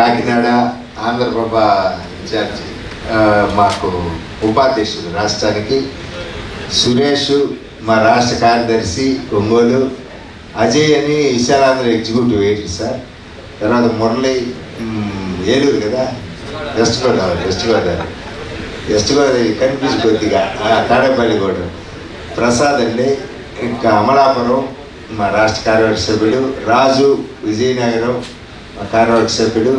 Kakinada Andhraprabha incharge మాకు ఉపాధ్యక్షుడు రాష్ట్రానికి సురేష్ మా రాష్ట్ర కార్యదర్శి ఒంగోలు అజయ్ అని విశాలాంధ్ర ఎగ్జిక్యూటివ్ ఏంటి సార్. తర్వాత మురళి ఏలూరు కదా? West Godavari west Godavari. West Godavari కనిపించి కొద్దిగా తాడేపల్లి కూడా ప్రసాద్ అండి ఇంకా అమలాపురం మా రాష్ట్ర కార్యవర్గ సభ్యుడు రాజు విజయనగరం మా కార్యవర్గ సభ్యుడు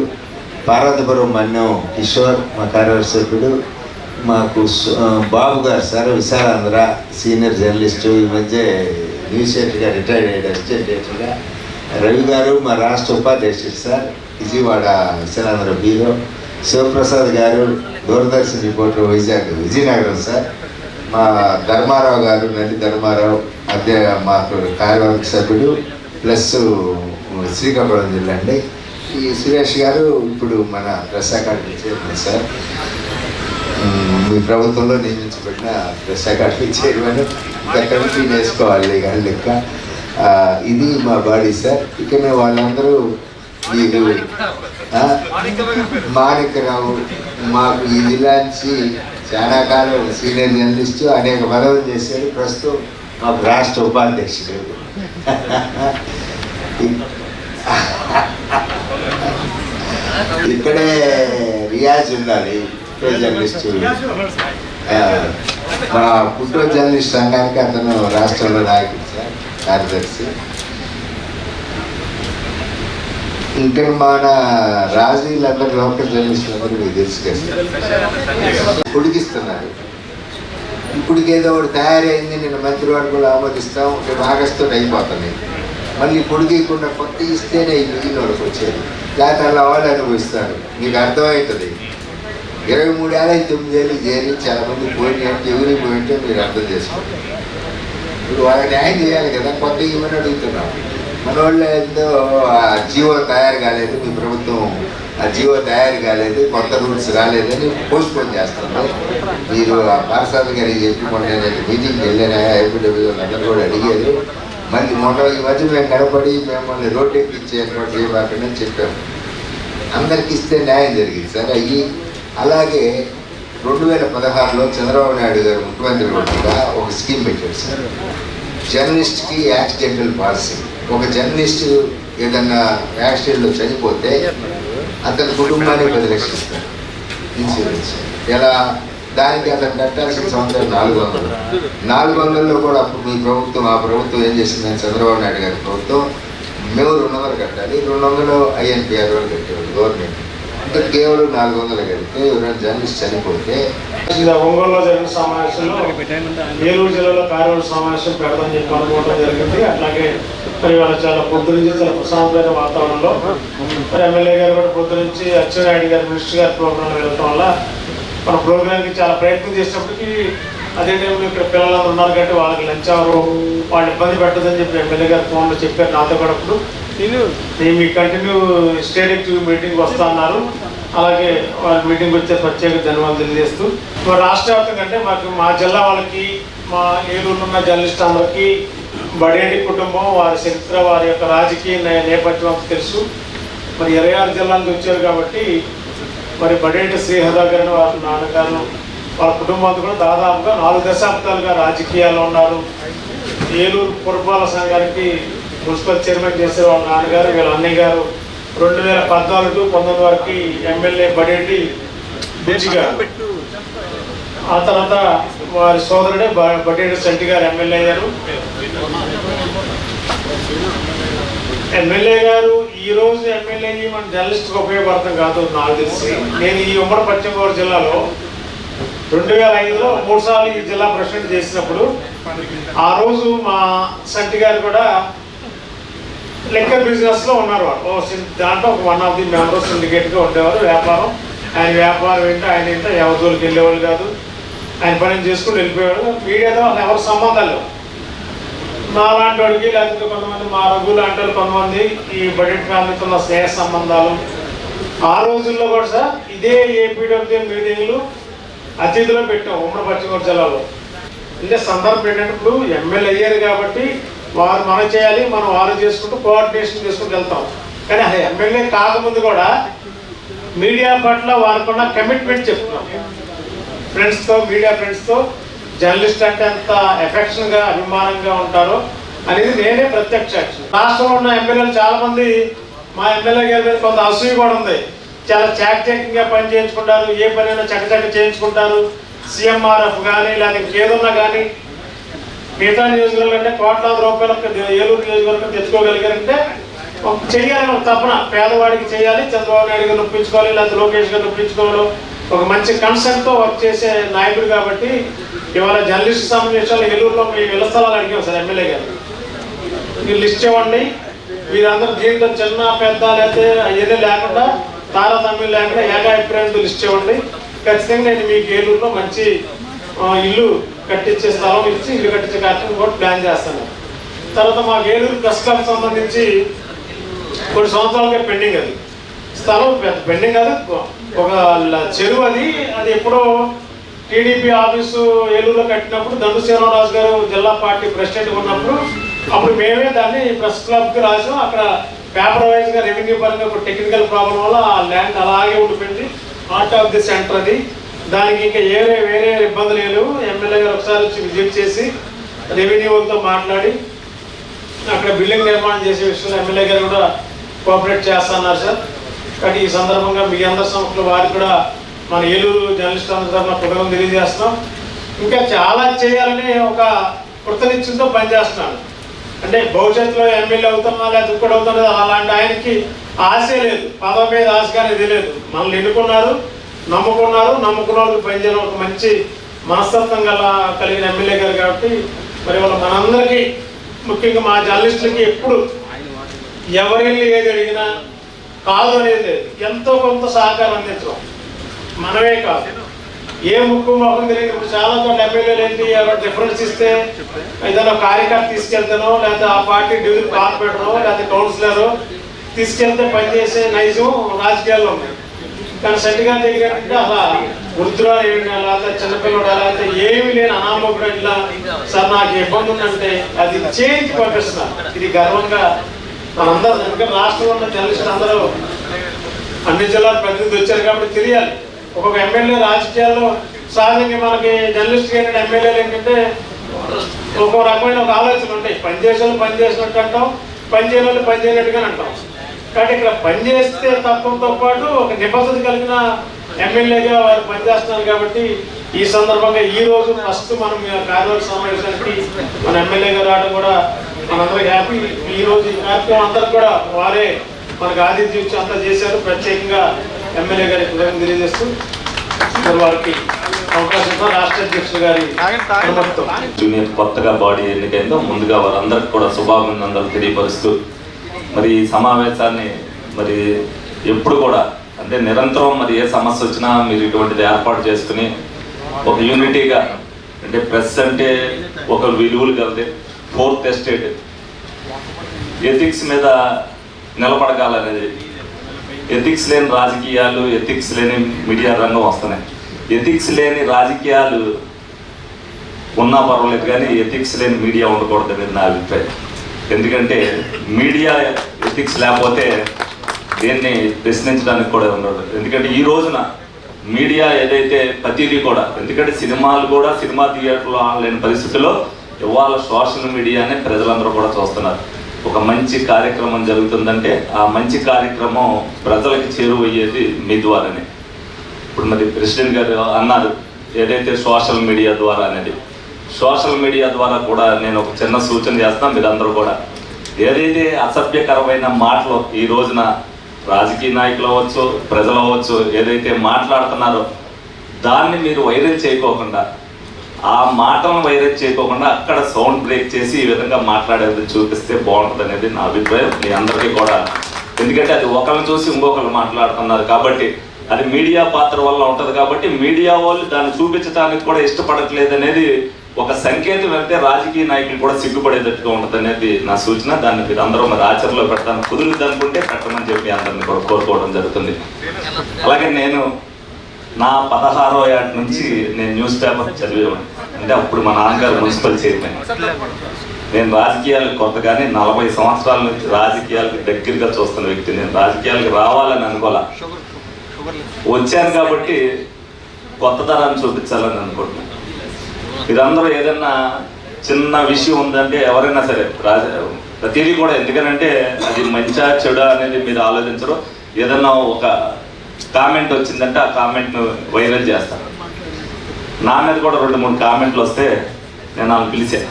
పార్వతీపురం మన్యం కిషోర్ మా కార్యవర్గ సభ్యుడు మాకు బాబు గారు సార్ విశాలాంధ్ర సీనియర్ జర్నలిస్టు ఈ మధ్య న్యూస్ ఎడిటర్గా రిటైర్డ్ అయ్యాడు అసిస్టెంట్ ఎడిటర్గా రవి గారు మా రాష్ట్ర ఉపాధ్యక్షుడు సార్ విజయవాడ విశాలాంధ్ర బీరో. శివప్రసాద్ గారు దూరదర్శన్ రిపోర్టర్ వైజాగ్ విజయనగరం సార్. మా ధర్మారావు గారు నటి ధర్మారావు అదే మాకు కార్యవర్గ సభ్యుడు ప్లస్ శ్రీకాకుళం జిల్లా అండి. ఈ సురేష్ గారు ఇప్పుడు మన ప్రెస్ అకాడమీ చైర్మన్ సార్ మీ ప్రభుత్వంలో నియమించబడిన ప్రెస్ అకాడమీ చైర్మన్ ఇంకా కమిటీ వేసుకోవాలి కానీ లెక్క. ఇది మా బాడీ సార్. ఇక్కడ వాళ్ళందరూ మీరు ఆ, మాణిక్యరావు మాకు ఈ జిల్లా నుంచి చాలా కాలం సీనియర్ జర్నలిస్టు అనేక పదవులు చేశారు. ప్రస్తుతం మాకు రాష్ట్ర ఉపాధ్యక్షుడు. ఇక్కడే రియాజ్ ఉండాలి ఫుట్బాల్ మన ఫుట్బాల్ జర్నలిస్ట్ సంఘానికి అతను రాష్ట్రంలో నాయకుడు కార్యదర్శి. ఇంకా మన రాజీలందరూ లోకల్ జర్నలిస్టులు అందరూ మీకు తెలుసు కదా. ఉడికిస్తున్నారు. ఇప్పుడు ఏదో ఒకటి తయారైంది నేను మంత్రి వారి కూడా ఆమోదిస్తాం రేపు ఆగస్టు అయిపోతుంది. మళ్ళీ పొడిగేయకుండా కొత్త ఇస్తేనే ఈ మిగిలిన వాళ్ళకి వచ్చేది. జాతరలో అలా వాళ్ళు అనుభవిస్తారు మీకు అర్థమవుతుంది. ఇరవై మూడు ఏళ్ళ తొమ్మిది ఏళ్ళు చేరి చాలా మంది పోయినట్టు ఎవరికి పోయింటే మీరు అర్థం చేసుకోండి. ఇప్పుడు వాళ్ళకి న్యాయం చేయాలి కదా కొత్త ఇవ్వని అడుగుతున్నాం. మన వాళ్ళు ఆ జీవో తయారు కాలేదు మీ ప్రభుత్వం ఆ జీవో తయారు కాలేదు కొత్త రూల్స్ రాలేదని పోస్ట్ పోన్ చేస్తున్నారు మీరు ఆ పారసాద గారికి చెప్పి మొన్న మీటింగ్కి వెళ్ళిన ఎప్పుడు అందరూ కూడా అడిగారు. మళ్ళీ మొన్న ఈ మధ్య మేము కనపడి మిమ్మల్ని రోడ్ ఎక్కించి ఏర్పాటు చేయబాకండి చెప్పాము అందరికి ఇస్తే న్యాయం జరిగింది సార్. అయ్యి అలాగే రెండు వేల పదహారులో చంద్రబాబు నాయుడు గారు ముఖ్యమంత్రి ఉండగా ఒక స్కీమ్ పెట్టారు సార్. జర్నలిస్ట్కి యాక్సిడెంటల్ పాలసీ. ఒక జర్నలిస్ట్ ఏదన్నా యాక్సిడెంట్లో చనిపోతే అతని కుటుంబానికి పది లక్షలు ఇస్తారు ఇన్సూరెన్స్. ఎలా? దానికి అతను కట్టాల్సిన సంవత్సరం నాలుగు వందలు. నాలుగు వందల్లో కూడా అప్పుడు మీ ప్రభుత్వం ఆ ప్రభుత్వం ఏం చేసిందని చంద్రబాబు నాయుడు గారి ప్రభుత్వం మేము రెండు వందలు కట్టాలి. రెండు వందలు ఐఎన్పిఆర్ వాళ్ళు కట్టేవాళ్ళు గవర్నమెంట్. అంటే కేవలం నాలుగు వందలు కడితే ఎవరైనా జర్నలిస్ట్ చనిపోతే ఇలా ఒంగోలులో జరిగిన సమావేశంలో ఏలూరు జిల్లాలో కార్యవర్గ సమావేశం పెడదామని చెప్పి అనుకోవడం జరిగింది. అట్లాగే మరి వాళ్ళ చాలా పొద్దు నుంచి చాలా ప్రశాంతమైన వాతావరణంలో. మరి ఎమ్మెల్యే గారు కూడా పొద్దు నుంచి అచ్చెన్నాయుడు గారు మినిస్టర్ గారి ప్రోగ్రాంలో వెళ్ళటం వల్ల మన ప్రోగ్రామ్కి చాలా ప్రయత్నం చేసినప్పటికీ అదే టైంలో ఇక్కడ పిల్లలందరూ ఉన్నారు కాబట్టి వాళ్ళకి లంచ్ అవరు వాళ్ళు ఇబ్బంది పెట్టదని చెప్పి ఎమ్మెల్యే గారు ఫోన్లో చెప్పారు నాతో కూడా అప్పుడు. నేను మీ కంటిన్యూ స్టేట్ మీటింగ్ వస్తా అన్నారు. అలాగే వాళ్ళ మీటింగ్ వచ్చే ప్రత్యేక ధన్యవాదాలు తెలియజేస్తూ. మా రాష్ట్ర వ్యాప్తంగా అంటే మాకు మా జిల్లా వాళ్ళకి మా ఏలూరులో ఉన్న జర్నలిస్ట్ అందరికీ బడేడి కుటుంబం వారి చరిత్ర వారి యొక్క రాజకీయ నేపథ్యం తెలుసు. మరి ఇరవై ఆరు జిల్లాల నుంచి వచ్చారు కాబట్టి మరి బడేటి శ్రీహర గారిని వారి నాన్నగారు వాళ్ళ కుటుంబంతో కూడా దాదాపుగా నాలుగు దశాబ్దాలుగా రాజకీయాల్లో ఉన్నారు. ఏలూరు పురపాలక సంఘానికి మున్సిపల్ చైర్మన్ చేసే వాళ్ళ నాన్నగారు వీళ్ళ అన్నయ్య గారు రెండు వేల పద్నాలుగు పంతొమ్మిది వరకు ఎమ్మెల్యే బడేటి గారు ఆ తర్వాత వారి సోదరుడే బ- బడేటి శెట్టి గారు ఎమ్మెల్యే గారు ఎమ్మెల్యే గారు ఈ రోజు ఎమ్మెల్యే మన జర్నలిస్ట్కి ఉపయోగపడతాం కాదు నాకు తెలిసి నేను ఈ ఉమ్మడి పశ్చిమ గోదావరి జిల్లాలో రెండు వేల ఐదులో మూడు సార్లు ఈ జిల్లా ప్రెసిడెంట్ చేసినప్పుడు ఆ రోజు మా సంటి గారు కూడా లెక్క బిజినెస్లో ఉన్నారు ఓ దాంట్లో ఒక వన్ ఆఫ్ ది మెంబర్స్ సిండికేట్గా ఉండేవారు వ్యాపారం. ఆయన వ్యాపారం ఏంటో ఆయన ఏంటో ఎవరి జోలికి వెళ్ళేవాళ్ళు కాదు. ఆయన పని చేసుకుని వెళ్ళిపోయేవాడు మీడియాతో ఎవరు సంబంధాలు లేవు. నాలాంటి వాడికి లేకపోతే కొంతమంది మా రఘు లాంటి కొంతమంది ఈ బడ్జెట్ ఫ్యామిలీతో ఉన్న స్నేహ సంబంధాలు. ఆ రోజుల్లో కూడా సార్ ఇదే ఏపీడబ్ల్యూ మీటింగ్లు అతిథిలో పెట్టాం ఉమ్మడి పశ్చిమ జిల్లాలో. అంటే సందర్భం ఏంటంటే ఇప్పుడు ఎమ్మెల్యే అయ్యారు కాబట్టి వారు మనం చేయాలి మనం వారు చేసుకుంటూ కోఆర్డినేషన్ చేసుకుంటూ వెళ్తాం. కానీ అది ఎమ్మెల్యే కాకముందు కూడా మీడియా పట్ల వారికున్న కమిట్మెంట్ చెప్తున్నాం. ఫ్రెండ్స్తో మీడియా ఫ్రెండ్స్తో జర్నలిస్ట్ అంటే ఎంత ఎఫెక్షన్గా అభిమానంగా ఉంటారో అనేది నేనే ప్రత్యక్ష రాష్ట్రంలో ఉన్న ఎమ్మెల్యేలు చాలా మంది మా ఎమ్మెల్యే గారి మీద కొంత అసూయ కూడా ఉంది. చాలా చాకచక్యంగా పని చేయించుకుంటారు ఏ పనైనా చక్కచక్క చేయించుకుంటారు. సీఎంఆర్ఎఫ్ కానీ లేకపోతే ఏదన్నా కానీ మిగతా నియోజకవర్గం అంటే కోట్లాది రూపాయలకు ఏలూరు నియోజకవర్గం తెచ్చుకోగలిగారంటే ఒక తప్పన పేదవాడికి చేయాలి చంద్రబాబు నాయుడు గారు నొప్పించుకోవాలి లేకపోతే లోకేష్ గారు నొప్పించుకోవాలి ఒక మంచి కన్సెప్ట్తో వర్క్ చేసే నాయకుడు కాబట్టి ఇవాళ జర్నలిస్ట్ సమావేశాలు ఏలూరులో మీ ఇళ్ళ స్థలాలు అడిగాం సార్ ఎమ్మెల్యే గారు. మీరు లిస్ట్ ఇవ్వండి. వీరందరూ దీంట్లో చిన్న పెద్ద లేకపోతే అవన్నీ లేకుండా తారతమ్యం లేకుండా ఏకాభిప్రాయంతో లిస్ట్ ఇవ్వండి. ఖచ్చితంగా నేను మీకు ఏలూరులో మంచి ఇల్లు కట్టించే స్థలం ఇచ్చి ఇల్లు కట్టించే కార్యక్రమం కూడా ప్లాన్ చేస్తాను. తర్వాత మా ఏలూరు ప్రెస్ క్లబ్ సంబంధించి కొన్ని సంవత్సరాలకే పెండింగ్ అది. స్థలం పెద్ద పెండింగ్ కాదు ఒక ల- చెరువు అది. అది ఎప్పుడో టీడీపీ ఆఫీసు ఏలూరులో కట్టినప్పుడు దండు శ్రీరామరాజు గారు జిల్లా పార్టీ ప్రెసిడెంట్ ఉన్నప్పుడు అప్పుడు మేమే దాన్ని ప్రెస్ క్లబ్కి రాసాం. అక్కడ పేపర్ వైజ్గా రెవెన్యూ పరంగా ఒక టెక్నికల్ ప్రాబ్లం వల్ల ఆ ల్యాండ్ అలాగే ఉండిపోయింది. హార్ట్ ఆఫ్ ది సెంటర్ అది. దానికి ఇంకా వేరే వేరే ఇబ్బందులు లేవు. ఎమ్మెల్యే గారు ఒకసారి వచ్చి విజిట్ చేసి రెవెన్యూ వాళ్ళతో మాట్లాడి అక్కడ బిల్డింగ్ నిర్మాణం చేసే విషయంలో ఎమ్మెల్యే గారు కూడా కోఆపరేట్ చేస్తున్నారు సార్. కానీ ఈ సందర్భంగా మీ అందరి సంస్థలు వారికి కూడా మన ఏలూరు జర్నలిస్ట్ అందరి తరఫున కృతజ్ఞతలు తెలియజేస్తున్నాం. ఇంకా చాలా చేయాలని ఒక కృతనిశ్చయంతో పనిచేస్తున్నాను అంటే భవిష్యత్తులో ఎమ్మెల్యే అవుతున్నా లేదా కూడా అవుతున్నా అలాంటి ఆయనకి ఆశే లేదు. పదవి మీద ఆశ కానీ ఇది లేదు. మనల్ని ఎన్నుకున్నారు నమ్ముకున్నారు నమ్ముకున్న వాళ్ళకి పనిచేయడం ఒక మంచి మనస్తత్వం గల కలిగిన ఎమ్మెల్యే గారు కాబట్టి మరి వాళ్ళ మనందరికీ ముఖ్యంగా మా జర్నలిస్టులకి ఎప్పుడు ఎవరిని ఏది అడిగినా కాదు అనేది లేదు ఎంతో కొంత సహకారం అందించడం మనమే కాదు. ఏ ముక్కు మొహం తెలియదు ఇప్పుడు చాలా చోట్ల ఎమ్మెల్యేలు ఏంటి? ఎవరు డిఫరెన్స్ ఇస్తే ఏదైనా కార్యకర్త తీసుకెళ్తానో లేకపోతే ఆ పార్టీ డివిజన్ కార్పొరేటరో లేకపోతే కౌన్సిలర్ తీసుకెళ్తే పనిచేసే నైజం రాజకీయాల్లో ఉన్నాయి. కానీ సెట్గా గారి అలా వృద్ధురాలు ఏంటి లేకపోతే చిన్నపిల్లడా లేకపోతే ఏమి లేని అనామకుడు ఇట్లా సార్ నాకు ఇబ్బంది ఉందంటే అది చేయించి పంపిస్తున్నారు. ఇది గర్వంగా మనందరూ ఎందుకంటే రాష్ట్రంలో ఉన్న జర్నలిస్టులు అందరూ అన్ని జిల్లాల ప్రతినిధి వచ్చారు కాబట్టి తెలియాలి. ఒక్కొక్క ఎమ్మెల్యే రాజకీయాల్లో సహజంగా మనకి జర్నలిస్ట్ ఏంటంటే ఎమ్మెల్యేలు ఏంటంటే ఒక్కో రకమైన ఒక ఆలోచనలు ఉంటాయి. పనిచేసే వాళ్ళు పని చేసినట్టు అంటాం పని చేయని వాళ్ళు పని చేయనట్టుగా అంటాం. కాబట్టి ఇక్కడ పని చేస్తే తత్వంతో పాటు ఒక నిబద్ధత కలిగిన ఎమ్మెల్యేగా వారు పనిచేస్తున్నారు కాబట్టి ఈ సందర్భంగా ఈ రోజు ఫస్ట్ మనం కార్యవర్గ సమావేశానికి మన ఎమ్మెల్యేగా రావడం కూడా మనందరికీ హ్యాపీ. ఈ రోజు ఈ కార్యక్రమం అందరికి కూడా వారే మనకు ఆతిథ్యం ఇచ్చి అంతా చేశారు. ప్రత్యేకంగా ఎమ్మెల్యే గారికి కృతజ్ఞతలు తెలియజేస్తూ మరి వారికి అవకాశం రాష్ట్ర గారి జూనియర్ కొత్తగా బాడీ ఎన్నికైందో ముందుగా వారందరికి కూడా శుభాభినందనలు తెలియపరుస్తూ మరి ఈ సమావేశాన్ని మరి ఎప్పుడు కూడా అంటే నిరంతరం మరి ఏ సమస్య వచ్చినా మీరు ఇటువంటిది ఏర్పాటు చేసుకుని ఒక యూనిటీగా అంటే ప్రెస్ అంటే ఒక విలువలు కలితే ఫోర్త్ ఎస్టేట్. ఎథిక్స్ మీద నిలబడగాలనేది. ఎథిక్స్ లేని రాజకీయాలు ఎథిక్స్ లేని మీడియా రంగం వస్తున్నాయి. ఎథిక్స్ లేని రాజకీయాలు ఉన్నా పర్వాలేదు కానీ ఎథిక్స్ లేని మీడియా ఉండకూడదు అనేది నా అభిప్రాయం. ఎందుకంటే మీడియా ఎథిక్స్ లేకపోతే దీన్ని ప్రశ్నించడానికి కూడా ఉండదు. ఎందుకంటే ఈ రోజున మీడియా ఏదైతే ప్రతిదీ కూడా ఎందుకంటే సినిమాలు కూడా సినిమా థియేటర్లో ఆన్లైన్ పరిస్థితుల్లో ఇవాళ సోషల్ మీడియానే ప్రజలందరూ కూడా చూస్తున్నారు. ఒక మంచి కార్యక్రమం జరుగుతుందంటే ఆ మంచి కార్యక్రమం ప్రజలకు చేరువయ్యేది మీ ద్వారానే. ఇప్పుడు మరి ప్రెసిడెంట్ గారు అన్నారు ఏదైతే సోషల్ మీడియా ద్వారా అనేది. సోషల్ మీడియా ద్వారా కూడా నేను ఒక చిన్న సూచన చేస్తాను మీరందరూ కూడా. ఏదైతే అసభ్యకరమైన మాటలు ఈ రోజున రాజకీయ నాయకులు అవ్వచ్చు ప్రజలు అవ్వచ్చు ఏదైతే మాట్లాడుతున్నారో దాన్ని మీరు వైరల్ చేయకోకుండా ఆ మాటలను వైరస్ చేయకోకుండా అక్కడ సౌండ్ బ్రేక్ చేసి ఈ విధంగా మాట్లాడేది చూపిస్తే బాగుంటుంది అనేది నా అభిప్రాయం. మీ అందరికీ కూడా. ఎందుకంటే అది ఒకరిని చూసి ఇంకొకరు మాట్లాడుతున్నారు కాబట్టి అది మీడియా పాత్ర వల్ల ఉంటుంది కాబట్టి మీడియా వాళ్ళు దాన్ని చూపించడానికి కూడా ఇష్టపడట్లేదు అనేది ఒక సంకేతం వెళ్తే రాజకీయ నాయకులు కూడా సిగ్గుపడేటట్టుగా ఉంటుంది అనేది నా సూచన. దాన్ని మీరు అందరూ మరి ఆచరణలో పెడతాను. కుదురుద్ది అనుకుంటే పెట్టమని చెప్పి అందరిని కూడా కోరుకోవడం జరుగుతుంది. అలాగే నేను నా పదహారో ఏట నుంచి నేను న్యూస్ పేపర్ చదివేవాడిని. అంటే అప్పుడు మా నాన్నగారు మున్సిపల్ చైర్మన్. నేను రాజకీయాలకు కొత్తగానే నలభై సంవత్సరాల నుంచి రాజకీయాలకు దగ్గరగా చూస్తున్న వ్యక్తి. నేను రాజకీయాలకు రావాలని అనుకోలే. వచ్చాను కాబట్టి కొత్త తరాన్ని చూపించాలని అనుకుంటున్నాను మీరందరూ ఏదన్నా చిన్న విషయం ఉందంటే ఎవరైనా సరే రాజ ప్రతిదీ కూడా ఎందుకనంటే అది మంచా చెడు అనేది మీరు ఆలోచించరు. ఏదన్నా ఒక కామెంట్ వచ్చిందంటే ఆ కామెంట్ను వైరల్ చేస్తాను నా మీద కూడా రెండు మూడు కామెంట్లు వస్తే నేను ఆమె పిలిచాను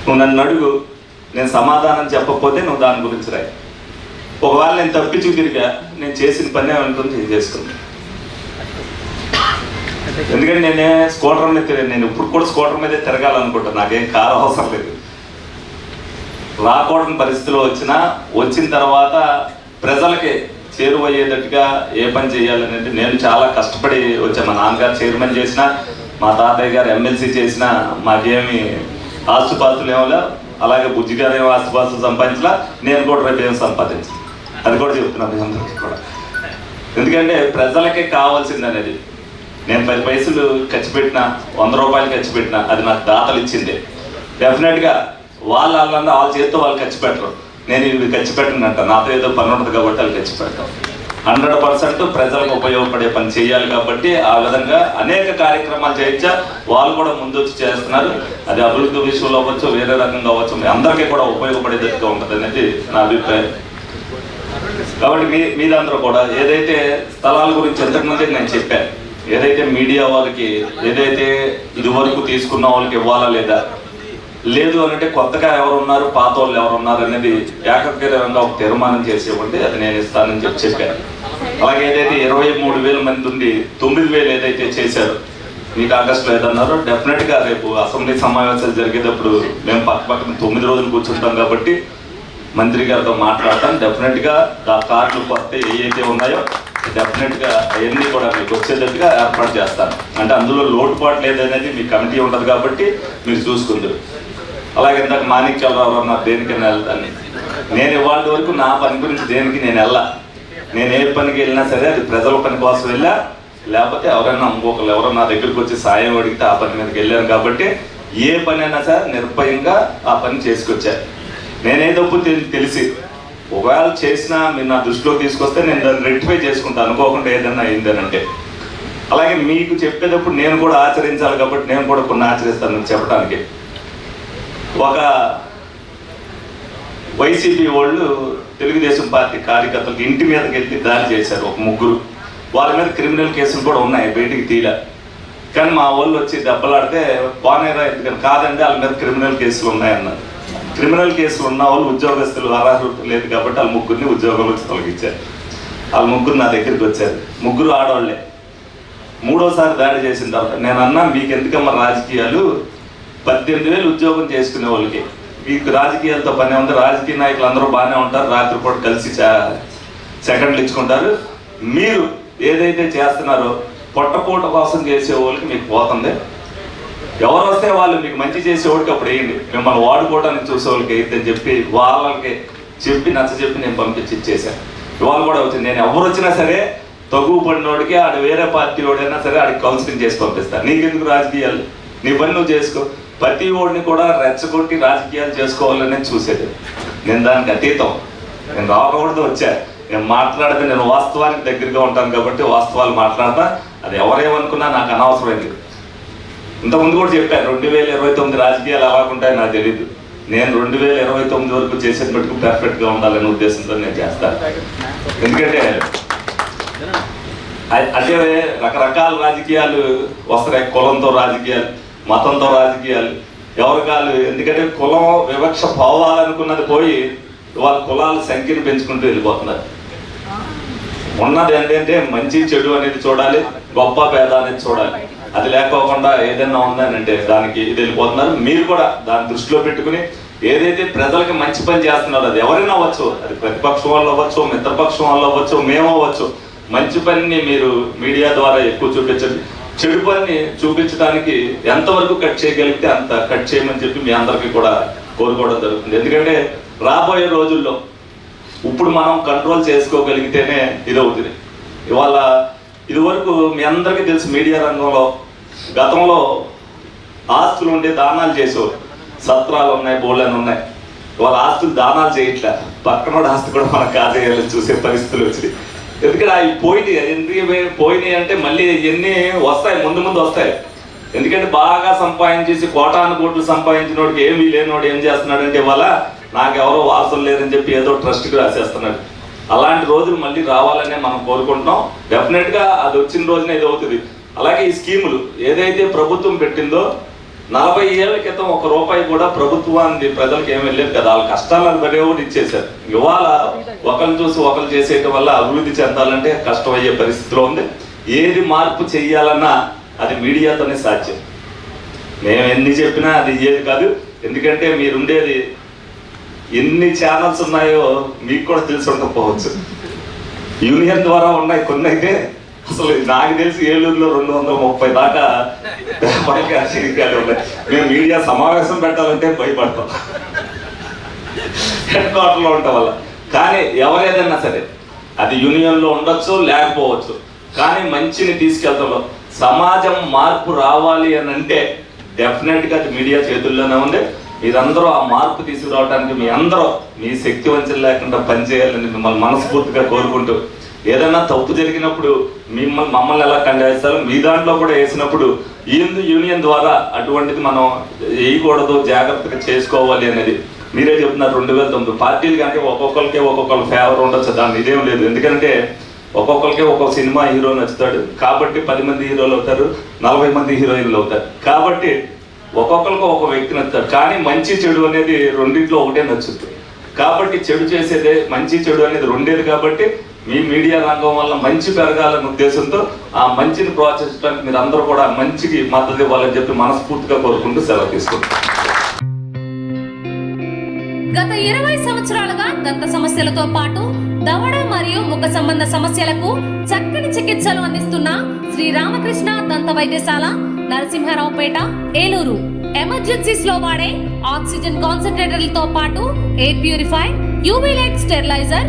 నువ్వు నన్ను అడుగు నేను సమాధానం చెప్పకపోతే నువ్వు దాని గురించి రాయి. ఒకవేళ నేను తప్పించు తిరిగా నేను చేసిన పని ఏమంటుంది చేసుకున్నాను ఎందుకంటే నేనే స్కూటర్ మీద తిరిగి నేను ఇప్పుడు కూడా స్కూటర్ మీదే తిరగాలనుకుంటాను నాకేం కారు అవసరం లేదు. రాకూడని పరిస్థితిలో వచ్చినా వచ్చిన తర్వాత ప్రజలకి చేరువయ్యేటట్టుగా ఏ పని చేయాలనేది నేను చాలా కష్టపడి వచ్చాను మా నాన్నగారు చైర్మన్ చేసిన మా తాతయ్య గారు ఎమ్మెల్సీ చేసిన మాకేమి ఆస్తుపాస్తులు ఏమో అలాగే బుజ్జి గారు ఏమో ఆస్తుపాస్తులు సంపాదించలా. నేను కూడా రేపు ఏం సంపాదించాను. అది కూడా చెప్తున్నాను మీ అందరికీ కూడా. ఎందుకంటే ప్రజలకే కావాల్సింది అనేది. నేను పది పైసలు ఖర్చు పెట్టిన వంద రూపాయలు ఖర్చు పెట్టిన అది నాకు దాతలు ఇచ్చింది. డెఫినెట్గా వాళ్ళ వాళ్ళందరూ వాళ్ళ చేతితో వాళ్ళు ఖర్చు పెట్టరు. నేను ఇది ఖర్చు పెట్టనంట నాతో ఏదో పని ఉంటుంది కాబట్టి వాళ్ళు ఖర్చు పెడతాం హండ్రెడ్ పర్సెంట్ ప్రజలకు ఉపయోగపడే పని చేయాలి కాబట్టి ఆ విధంగా అనేక కార్యక్రమాలు చేయించా. వాళ్ళు కూడా ముందొచ్చి చేస్తున్నారు. అది అభివృద్ధి విషయంలో అవ్వచ్చు వేరే రకంగా అవ్వచ్చు మీ అందరికీ కూడా ఉపయోగపడేటట్టుగా ఉంటుంది అనేది నా అభిప్రాయం. కాబట్టి మీ మీరందరూ కూడా ఏదైతే స్థలాల గురించి ఇంతకుముందే నేను చెప్పాను ఏదైతే మీడియా వాళ్ళకి ఏదైతే ఇదివరకు తీసుకున్న వాళ్ళకి ఇవ్వాలా లేదా లేదు అని అంటే కొత్తగా ఎవరు ఉన్నారు పాత వాళ్ళు ఎవరు ఉన్నారు అనేది ఏకగ్రీవంగా ఒక తీర్మానం చేసి ఇవ్వండి అది నేను ఇస్తానని చెప్పి చెప్పాను. అలాగే ఏదైతే ఇరవై మూడు వేల మంది ఉండి తొమ్మిది వేలు ఏదైతే చేశారు మీకు ఆగస్టులో ఏదన్నారో డెఫినెట్గా రేపు అసెంబ్లీ సమావేశాలు జరిగేటప్పుడు మేము పక్క పక్కన తొమ్మిది రోజులు కూర్చుంటాం కాబట్టి మంత్రి గారితో మాట్లాడతాను డెఫినెట్గా ఆ కార్డులు కొత్త ఏవైతే ఉన్నాయో డెఫినెట్గా అవన్నీ కూడా మీకు వచ్చేటట్టుగా ఏర్పాటు చేస్తాను. అంటే అందులో లోటుపాటు లేదనేది మీ కమిటీ ఉంటుంది కాబట్టి మీరు చూసుకుందరు. అలాగే ఇందాక మాణిక్యాలరావు అన్నారు దేనికైనా వెళ్తాను నేను ఇవాళ వరకు నా పని గురించి దేనికి నేను వెళ్ళా. నేను ఏ పనికి వెళ్ళినా సరే అది ప్రజల పని కోసం వెళ్ళా. లేకపోతే ఎవరైనా ఇంకొకరు ఎవరో నా దగ్గరికి వచ్చి సాయం అడిగితే ఆ పని మీదకి వెళ్ళాను కాబట్టి ఏ పని అయినా సరే నిర్భయంగా ఆ పని చేసుకొచ్చా. నేనేదప్పు తెలిసి ఒకవేళ చేసినా మీరు నా దృష్టిలో తీసుకొస్తే నేను దాన్ని రెక్టిఫై చేసుకుంటాను అనుకోకుండా ఏదన్నా అయిందనంటే. అలాగే మీకు చెప్పేటప్పుడు నేను కూడా ఆచరించాలి కాబట్టి నేను కూడా కొన్ని ఆచరిస్తాను చెప్పడానికి. ఒక వైసీపీ వాళ్ళు తెలుగుదేశం పార్టీ కార్యకర్తలకు ఇంటి మీదకి వెళ్ళి దాడి చేశారు ఒక ముగ్గురు. వాళ్ళ మీద క్రిమినల్ కేసులు కూడా ఉన్నాయి బయటికి తీల కానీ మా వాళ్ళు వచ్చి దెబ్బలాడితే పోనేరా ఎందుకని? కాదండి వాళ్ళ మీద క్రిమినల్ కేసులు ఉన్నాయన్నారు. క్రిమినల్ కేసులు ఉన్న వాళ్ళు ఉద్యోగస్తులు అర్హత లేదు కాబట్టి వాళ్ళ ముగ్గురిని ఉద్యోగంలో తొలగించారు. వాళ్ళ ముగ్గురు నా దగ్గరికి వచ్చారు. ముగ్గురు ఆడవాళ్ళే. మూడోసారి దాడి చేసిన తర్వాత నేను అన్నా మీకు ఎందుకమ్మా రాజకీయాలు? పద్దెనిమిది వేలు ఉద్యోగం చేసుకునే వాళ్ళకి. మీకు రాజకీయాలతో పని ఉంది రాజకీయ నాయకులు అందరూ బాగానే ఉంటారు. రాత్రిపూట కలిసి సెకండ్లు ఇచ్చుకుంటారు. మీరు ఏదైతే చేస్తున్నారో పొట్టపూట కోసం చేసే వాళ్ళకి మీకు పోతుంది. ఎవరు వస్తే వాళ్ళు మీకు మంచి చేసేవాడికి అప్పుడు వేయండి. మిమ్మల్ని వాడుకోవడానికి చూసే వాళ్ళకి అయితే చెప్పి వాళ్ళకి చెప్పి నచ్చ చెప్పి నేను పంపించి ఇచ్చేసాను ఇవాళ కూడా వచ్చింది. నేను ఎవరు వచ్చినా సరే తగువ పడినోడికి ఆడ వేరే పార్టీ వాడైనా సరే ఆడికి కౌన్సిలింగ్ చేసి పంపిస్తాను నీకెందుకు రాజకీయాలు? నీ పని నువ్వు చేసుకో. ప్రతి ఓడిని కూడా రెచ్చగొట్టి రాజకీయాలు చేసుకోవాలని చూసేది. నేను దానికి అతీతం. నేను రాకూడదు వచ్చా. నేను మాట్లాడితే నేను వాస్తవానికి దగ్గరగా ఉంటాను కాబట్టి వాస్తవాలు మాట్లాడతా. అది ఎవరేమనుకున్నా నాకు అనవసరమైంది ఇంతకుముందు కూడా చెప్పాను రెండు వేల ఇరవై తొమ్మిది రాజకీయాలు ఎలాగుంటాయో నాకు తెలియదు నేను రెండు వేల ఇరవై తొమ్మిది వరకు చేసేది మటుకు పర్ఫెక్ట్గా ఉండాలనే ఉద్దేశంతో నేను చేస్తాను ఎందుకంటే అదే రకరకాల రాజకీయాలు వస్తాయి కులంతో రాజకీయాలు. మతంతో రాజకీయాలు ఎవరు కాలు ఎందుకంటే కులం వివక్ష పోవాలనుకున్నది పోయి వాళ్ళ కులాల సంఖ్యను పెంచుకుంటూ వెళ్ళిపోతున్నారు. ఉన్నది ఏంటంటే మంచి చెడు అనేది చూడాలి గొప్ప పేద అనేది చూడాలి. అది లేకోకుండా ఏదైనా ఉందని అంటే దానికి ఇది వెళ్ళిపోతున్నారు. మీరు కూడా దాన్ని దృష్టిలో పెట్టుకుని ఏదైతే ప్రజలకి మంచి పని చేస్తున్నారో అది ఎవరైనా అవ్వచ్చు. అది ప్రతిపక్షం వాళ్ళు అవ్వచ్చు మిత్రపక్షం వాళ్ళు అవ్వచ్చు మేము అవ్వచ్చు. మంచి పనిని మీరు మీడియా ద్వారా ఎక్కువ చూపించండి. చెడు పని చూపించడానికి ఎంతవరకు కట్ చేయగలిగితే అంత కట్ చేయమని చెప్పి మీ అందరికీ కూడా కోరుకోవడం జరుగుతుంది. ఎందుకంటే రాబోయే రోజుల్లో ఇప్పుడు మనం కంట్రోల్ చేసుకోగలిగితేనే ఇది అవుతుంది. ఇవాళ ఇదివరకు మీ అందరికీ తెలుసు మీడియా రంగంలో గతంలో ఆస్తులు ఉండే దానాలు చేసేవారు. సత్రాలు ఉన్నాయి బోళ్ళని ఉన్నాయి. ఇవాళ ఆస్తులు దానాలు చేయట్లే. పక్కనోడు ఆస్తి కూడా మనం కాజేయాలని చూసే పరిస్థితులు వచ్చినాయి. ఎందుకంటే అవి పోయినాయి? ఎందుకు పోయినాయి అంటే మళ్ళీ ఎన్ని వస్తాయి? ముందు ముందు వస్తాయి. ఎందుకంటే బాగా సంపాదించేసి కోటాను కోట్లు సంపాదించినోడికి ఏమీ లేనోడు ఏం చేస్తున్నాడంటే ఇవాళ నాకెవరో వాసం లేదని చెప్పి ఏదో ట్రస్ట్కి రాసేస్తున్నాడు. అలాంటి రోజులు మళ్ళీ రావాలనే మనం కోరుకుంటున్నాం. డెఫినెట్గా అది వచ్చిన రోజున ఇది అవుతుంది. అలాగే ఈ స్కీములు ఏదైతే ప్రభుత్వం పెట్టిందో నలభై ఏళ్ళ క్రితం ఒక రూపాయి కూడా ప్రభుత్వానికి ప్రజలకు ఏమీ వెళ్ళలేదు కదా. వాళ్ళ కష్టాలను బరే కూడా ఇచ్చేశారు. ఇవాళ ఒకరిని చూసి ఒకరు చేసేయటం వల్ల అభివృద్ధి చెందాలంటే కష్టమయ్యే పరిస్థితిలో ఉంది. ఏది మార్పు చెయ్యాలన్నా అది మీడియాతోనే సాధ్యం. మేము ఎన్ని చెప్పినా అది ఏది కాదు. ఎందుకంటే మీరుండేది ఎన్ని ఛానల్స్ ఉన్నాయో మీకు కూడా తెలిసి ఉండకపోవచ్చు. యూనియన్ ద్వారా ఉన్నాయి కొన్ని అయితే అసలు నాకు తెలిసి ఏలూరులో రెండు వందల ముప్పై దాకా పేపర్లకి అసలు ఉన్నాయి. మేము మీడియా సమావేశం పెట్టాలంటే భయపడతాం. హెడ్ క్వార్టర్లో ఉండటం వల్ల కానీ ఎవరేదన్నా సరే అది యూనియన్లో ఉండొచ్చు లేకపోవచ్చు. కానీ మంచిని తీసుకెళ్తాం. సమాజం మార్పు రావాలి అని అంటే డెఫినెట్గా అది మీడియా చేతుల్లోనే ఉంది. మీరందరూ ఆ మార్పు తీసుకురావడానికి మీ అందరూ మీ శక్తి వంచన లేకుండా పనిచేయాలని మిమ్మల్ని మనస్ఫూర్తిగా కోరుకుంటూ ఏదైనా తప్పు జరిగినప్పుడు మిమ్మల్ని మమ్మల్ని ఎలా కండేస్తారు మీ దాంట్లో కూడా వేసినప్పుడు ఈ యూనియన్ ద్వారా అటువంటిది మనం వేయకూడదు జాగ్రత్తగా చేసుకోవాలి అనేది మీరే చెప్తున్నారు రెండు వేల తొమ్మిది. పార్టీలు కంటే ఒక్కొక్కరికి ఒక్కొక్కరు ఫేవర్ ఉండొచ్చు దాన్ని ఇదేం లేదు. ఎందుకంటే ఒక్కొక్కరికి ఒక్కొక్క సినిమా హీరో నచ్చుతాడు. కాబట్టి పది మంది హీరోలు అవుతారు నలభై మంది హీరోయిన్లు అవుతారు. కాబట్టి ఒక్కొక్కరికి ఒక్కొక్క వ్యక్తి నచ్చుతాడు. కానీ మంచి చెడు అనేది రెండింటిలో ఒకటే నచ్చుతుంది కాబట్టి చెడు చేసేదే మంచి చెడు అనేది రెండేది కాబట్టి మీ మీడియా రంగం వల్ల మంచి పెరగాలనే ఉద్దేశంతో ఆ మంచిని ప్రోత్సహించడానికి మీరు అందరూ కూడా మంచికి మద్దతు ఇవ్వాలని చెప్పి మనస్ఫూర్తిగా కోరుకుంటూ సెలవు తీసుకుంటాం గత ఇరవై సంవత్సరాలుగా దంత సమస్యలతో పాటు దవడ మరియు ముఖ సంబంధ సమస్యలకు చక్కని చికిత్సలు అందిస్తున్న శ్రీ రామకృష్ణ దంత వైద్యశాల నరసింహారావుపేట ఏలూరు. ఎమర్జెన్సీస్లో వాడే ఆక్సిజన్ కాన్సన్ట్రేటర్లతో పాటు air purify UV light steriliser